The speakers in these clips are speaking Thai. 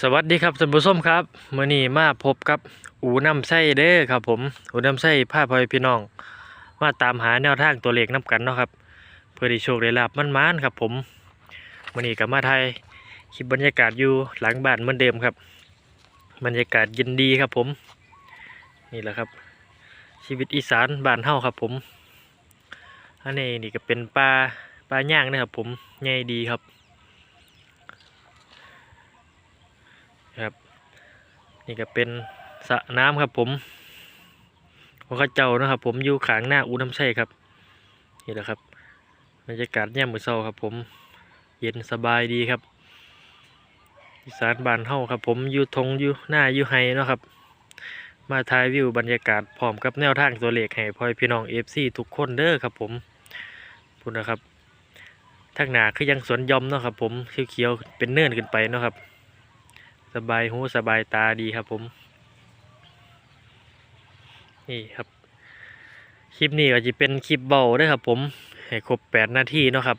สวัสดีครับท่านผู้ชมครับเมื้อนี้มาพบกับอูน้ำไส้เด้อครับผมอูน้ำไส้พาพ่อแม่พี่น้อง มาตามหาแนวทางตัวเลขนํกันเนาะครับ เพื่อได้โชคได้ลาบมันมานๆครับผมเมื้อนี้ก็มาถ่ายคลิปบรรยากาศอยู่หลังบ้านเหมือนเดิมครับ บรรยากาศเย็นดีครับผม นี่แหละครับ ชีวิตอีสานบ้านเฮาครับผมอันนี้นี่ก็เป็นปลาปลาย่างนะครับผมใหญ่ดีครับ ครับนี่ก็เป็นสระน้ำครับผมของข้าเจ้านะครับ ผมอยู่ขางหน้าอูน้ำใช่ครับนี่แหละครับบรรยากาศแย่มมือเศร้าครับ ผมเย็นสบายดีครับอีสานบานเฮาครับ ผมอยู่ทงอยู่หน้าอยู่ไฮเนาะครับ มาถ่ายวิวบรรยากาศพร้อมกับแนวทางตัวเลขให้พ่อพี่น้องเอฟซีทุกคนเด้อครับ ผมพูดนะครับทางหนาคือยังสวนยอมเนาะครับ ผมเขียวๆเป็นเนินขึ้นไปเนาะครับ สบายหูสบายตาดีครับผม นี่ครับ คลิปนี้ก็จะเป็นคลิปเบาด้วยครับผม ให้ครบแปดนาทีเนาะครับ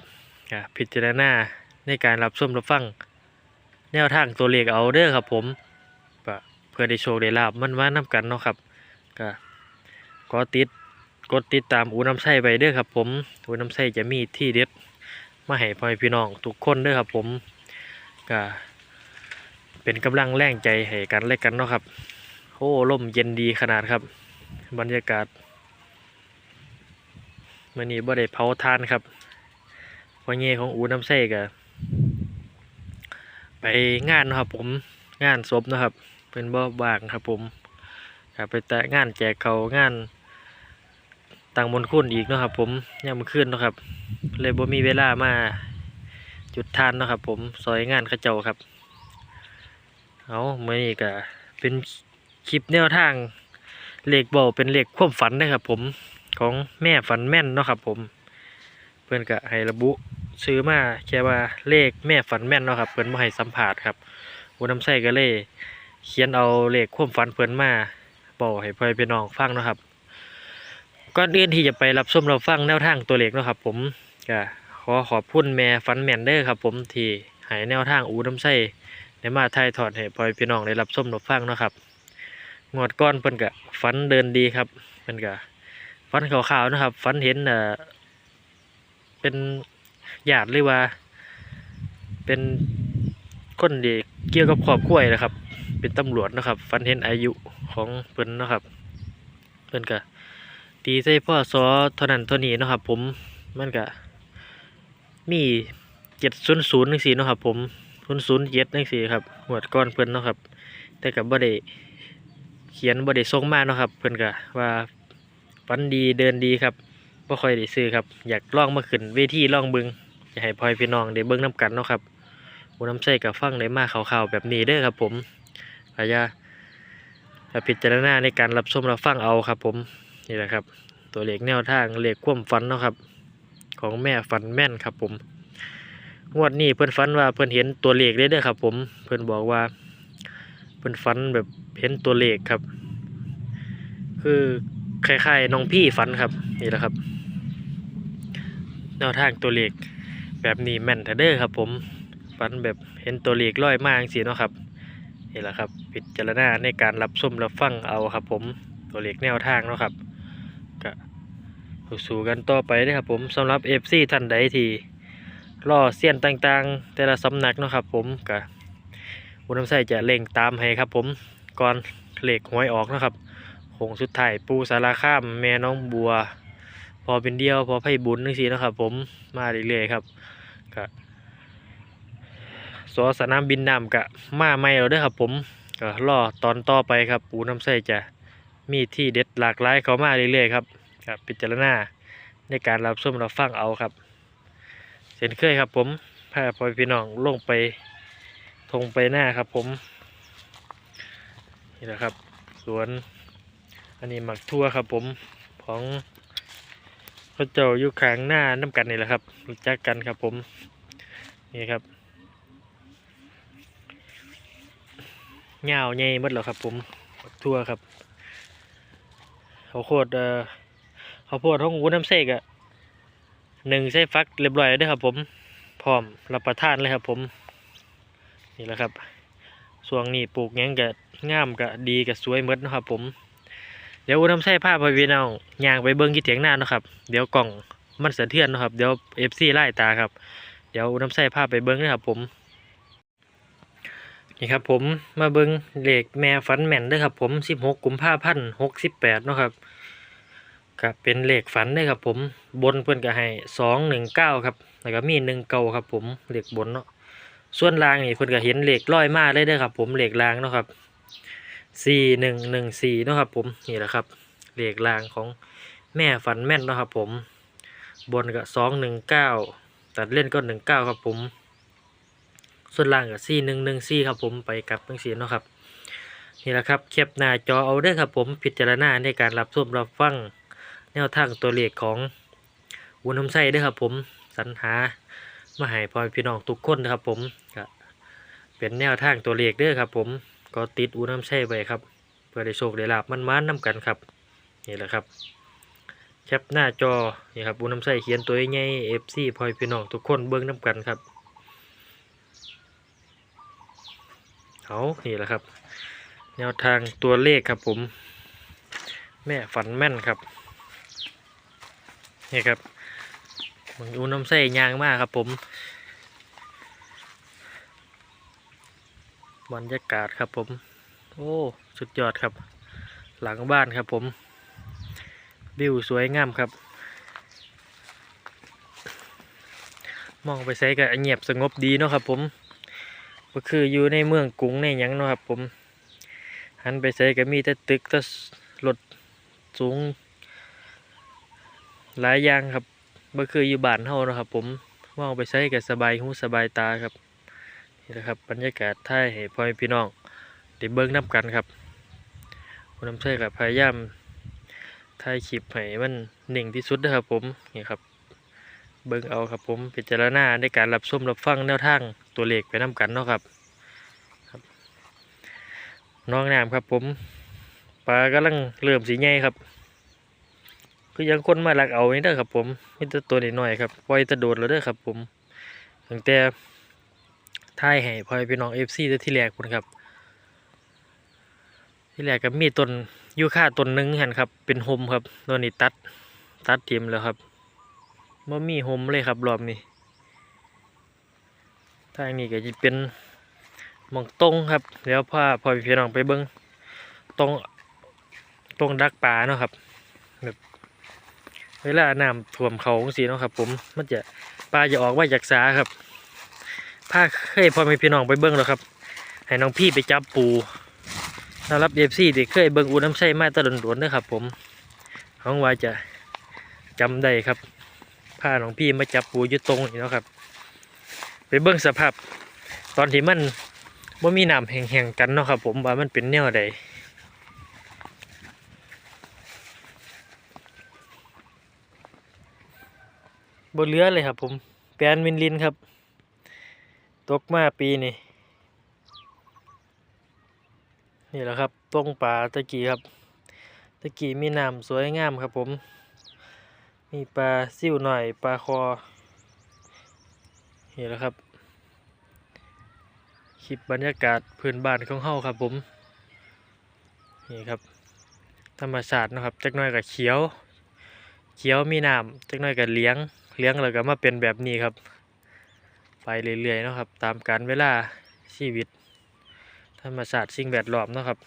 พิจารณาในการรับชมรับฟัง แนวทางตัวเลขเอาเด้อครับผมเพื่อได้โชคได้ลาบมันมานํกันเนาะครับก็ก็ติดกดติดตามอูน้ำไส้ไปเด้อครับ ผมอูน้ำไส้จะมีที่เด็ดมาให้พ่อพี่น้องทุกคนเด้อครับ ผมก็ เป็นกำลังแรงใจให้กันและกันเนาะครับโอ้ล่มเย็นดีขนาดครับ บรรยากาศมื่อนี้บ่ได้เผาทานครับพอเงี้ของอูน้ำเส้กะไปงานนะครับ ผมงานศพนะครับ เป็นบ่บางครับ ผมกับไปแต่งานแจกเขางานต่างมนคุณอีกเนาะครับ ผมย่ามมื้อคืนนะครับ เลยบ่มีเวลามาจุดทานนะครับ ผมซอยงานข้าเจ้าครับ เอาเมื่อนี้ก็เป็นคลิปแนวทางเหลขเบาเป็นเหลขความฝันนะครับผมของแม่ฝันแม่นเนาะครับผมเพื่อนก็ให้ระบุซื้อมาแค่ว่าเลขแม่ฝันแม่นเนาะครับเพื่อนมาให้สัมผัสครับอูน้ำใส่ก็เลยเขียนเอาเลขความฝันเพื่อนมาบอกให้พ่อพี่น้องฟังเนาะครับก่อนอื่นที่จะไปรับชมเรับฟังแนวทางตัวเลขเนาะครับ ผมก็ขอขอบคุณแม่ฝันแม่นเด้อครับ ผมที่ให้แนวทางอูน้ำใส่ ได้มาถ่ายทอดให้พ่อพี่น้องได้รับชมรับฟังนะครับงวดก้อนเพิ่นกะฝันเดินดีครับเพิ่นกะฝันขาวๆนะครับฝันเห็นเอ่อเป็นญาติหรือว่า เป็นคนที่เกี่ยวกับครอบครัวนะครับ เป็นตำรวจนะครับฝันเห็นอายุของเพิ่นนะครับเพิ่นกะตีใส่พ่อซอเท่านั้นเท่านี้นะครับ ผมมันกะมีเจ็ดศูนย์ศูนย์นึงสี่นะครับผม ศูนย์ศูนย์เจ็ดนั่นสิครับหมวดก้อนเพิ่นเนาะครับ แต่กับบ่ได้เขียนบ่ได้ส่งมาเนาะครับ เพิ่นก็ว่าฝันดีเดินดีครับบ่ค่อยได้ซื้อครับ อยากล่องมาขึ้นเวทีล่องบิ่งอยากให้พ่อยพี่น้องได้เบิ่งนํกันเนาะครับผู้นำใช้กับฟังได้มาข่าวๆแบบนี้เด้อครับ ผมพยาพิจารณาในการรับชมรับฟังเอาครับ ผมนี่แหละครับ ตัวเลขแนวทางเลขความฝันเนาะครับ ของแม่ฝันแม่นครับผม งวดนี้เพิ่นฝันว่าเพิ่นเห็นตัวเลขได้เด้อครับ ผมเพิ่นบอกว่า เพิ่นฝันแบบเห็นตัวเลขครับ คือคล้ายๆน้องพี่ฝันครับนี่แหละครับแนวทางตัวเลขแบบนี้แม่นแท้เด้อครับ ผมฝันแบบเห็นตัวเลขลอยมาจังซี่เนาะครับนี่แหละครับพิจารณาในการรับชมรับฟังเอาครับ ผมตัวเลขแนวทางเนาะครับก็สู้กันต่อไปเด้อครับผมสำหรับ FC ท่านใดที่ ล่อเสี้ยนต่างๆ แต่ละสำนักเนาะครับผมกับอุณน้ำใส่จะเล่งตามให้ครับผมก่อนเหล็กหวยออกนะครับโคงสุดท้ายปูสาราข้ามแม่น้องบัว พอเป็นเดียวพอไพ่บุญนึงสินะครับผมมาเรื่อยๆครับกับสอสนามบินน้ำกะมาไม่เราเด้อครับผมก็ล่อตอนต่อไปครับ ปูน้ำใส่จะมีที่เด็ดหลากหลายเขามาเรื่อยๆครับกับพิจารณาในการรับชมรับฟังเอาครับ ช่นเคยครับ ผมพาพ่อพี่น้องลงไปทงไปหน้าครับ ผมนี่แหละครับ สวน อันนี้หมักทั่วครับ ผมของเขาเจ้าอยู่ข้างหน้าน้ำกันนี่แหละครับรู้จักกันครับ ผมนี่ครับเงาใหญ่มดแล้วครับ ผมทั่วครับเขาวโคตรเอ่อเขาวโพดท้องหูน้ำเสกอะ หนึ่งใส่ฟักเรียบร้อยแล้วเด้ครับ ผมพร้อมรับประทานเลยครับผม นี่แหละครับช่วงนี้ปลูกยังก็งามก็ดีก็สวยหมดนะครับผม เดี๋ยวอุดมใส่ผ้าพพี่น้องย่างไปเบิ่งที่เถียงหน้านะครับ เดี๋ยวกล่องมันสะเทือนนะครับ เดี๋ยว FC ไล่ตาครับ เดี๋ยวอุดมใส่ผ้าไปเบิ่งนะครับผมนี่ครับผมมาเบิ่งเหลขแม่ฝันแม่นด้อครับผม 16 กุมภาพันธ์68เนะครับ ก็เป็นเลขฝันเด้อครับผมบนเพิ่อนก็ให้219ครับแล้วก็มี19ครับผมเลขบนเนาะส่วนล่างนี่เพิ่อนก็เห็นเลขร้อยมาเลยด้อครับผมเลขล่างเนาะครับ4114เนาะครับผมนี่แหละครับเลขล่างของแม่ฝันแม่นเนาะครับผมบนก็219ตัดเล่นก็19ครับผม ส่วนล่างก็4114ครับผมไปกับจังซี่เนาะครับนี่แหละครับแคปหน้าจอเอาด้อครับผมพิจารณาในการรับชมรับฟัง แนวทางตัวเลขของวุ้นน้ำไส้ด้อครับ ผมสรรหามาให้พ่อพี่น้องทุกคนนะครับ ผมก็เป็นแนวทางตัวเลขด้อครับ ผมก็ติดวุ้นน้ำไส้ไว้ครับ เพื่อได้โชคได้ลาบมันๆนํกันครับนี่แหละครับแคปหน้าจอนี่ครับวุ้นน้ำไส้เขียนตัวใหญ่เอฟซีพ่อพี่น้องทุกคนเบิ่งนํกันครับเอานี่แหละครับ แนวทางตัวเลขครับผม แม่ฝันแม่นครับ นี่ครับมึงอูน้ำใส่ยางมากครับผม บรรยากาศครับผม โอ้สุดยอดครับ หลังบ้านครับผมวิวสวยงามครับ มองไปใส่ก็เงียบสงบดีเนาะครับผมก็คืออยู่ในเมืองกรุงในยังเนาะครับผมหันไปใส่ก็มีแต่ตึกแต่รถสูง หลายอย่างครับบ่คืออยู่บ้านเฮานะครับ ผมมองไปใส่ก็สบายหูสบายตาครับนี่แหละครับ บรรยากาศท่ายให้พ่อพี่น้องได้เบิ่งนํกันครับคนน้ำใส่ก็พยายามถ่ายคลิปให้มันหนิ่งที่สุดนะครับผมนี่ครับ เบิ่งเอาครับผมพิจารณาในการรับชมรับฟังแนวทางตัวเลขไปนํกันเนาะครับน้องน้ำครับผมปลากำลังเริ่มสีใหญ่ครับ คือยังคนมาหลักเอานี่เด้อครับ ผมมีแต่ตัวน้อยๆครับปล่อยตะโดดแล้วเด้อครับ ผมตั้งแต่ท้ายให้พอยพี่น้องเอฟซีที่แรกคุณครับ ที่แรกก็มีต้นยูค่าต้นหนึ่งหันครับ เป็นโฮมครับตัวนี้ตัดตัดทิมแล้วครับว่ามีโฮมเลยครับรอบนี้ทางนี้ก็จะเป็นมองตรงครับเดี๋ยวพาพอพี่น้องไปเบิ้งตรงตรงดักปลาเนาะครับแบบ เวลาน้ำท่วมเขาสีเนาะครับ ผมมันจะปลาจะออกมาจากสาครับพาเคยพอมีพี่น้องไปเบิ้งแล้วครับ ให้น้องพี่ไปจับปูสำหรับเอฟซีที่เคยเบิ้งอูน้ำใส่มาตะดนดวนนะครับ ผมห้องว่าจะจำได้ครับพาน้องพี่มาจับปูอยู่ตรงนี้เนาะครับ ไปเบิ้งสภาพ ตอนที่มันว่ามีน้ำแห้งๆกันเนาะครับ ผมว่ามันเป็นแนวใด บนเรือเลยครับ ผมแปลนวินลินครับ ตกมาปีนี้นี่แหละครับตรงป่าตะกี้ครับ ตะกี้มีน้ำสวยงามครับ ผม มีปลาซิ่วหน่อยปลาคอนี่แหละครับคลิปบรรยากาศพื้นบ้านของเฮาครับ ผมนี่ครับ ธรรมชาตินะครับจักหน่อยกับเขียว เขียวมีน้ำจักหน่อยกับเลี้ยง เลี้ยงแล้วก็มาเป็นแบบนี้ครับ ไปเรื่อยๆนะครับ ตามกาลเวลาชีวิต ธรรมชาติสิ่งแวดล้อมนะครับ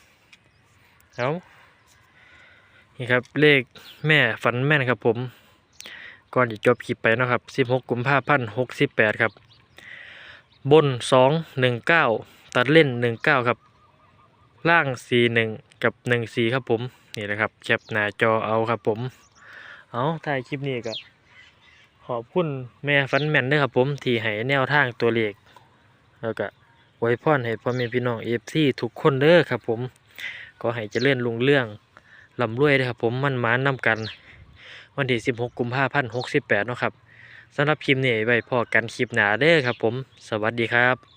เอานี่ครับเลขแม่ฝันแม่นครับ ผมก่อนจะจบคลิปไปนะครับ 16 กุมภาพันธ์68 ครับ บนสองหนึ่งเก้าตัดเล่นหนึ่งเก้าครับ ล่างสี่หนึ่งกับหนึ่งสี่ครับผม นี่แหละครับ แคปหน้าจอเอาครับผม เอาถ่ายคลิปนี้ก็ ขอบคุณแม่ฟันแมนเด้อครับผม ที่ให้แนวทางตัวเลขแล้วก็ไว้พรให้พ่อแม่พี่น้องเอฟซีทุกคนเด้อครับผมก็ให้เจริญลุงเรื่องลำรวยเด้อครับผมมันหมานนำกัน วันที่ 16 กุมภาพันธ์68เนาะครับสำหรับคลิปนี้ไว้พอกันคลิปหนาเด้อครับผม สวัสดีครับ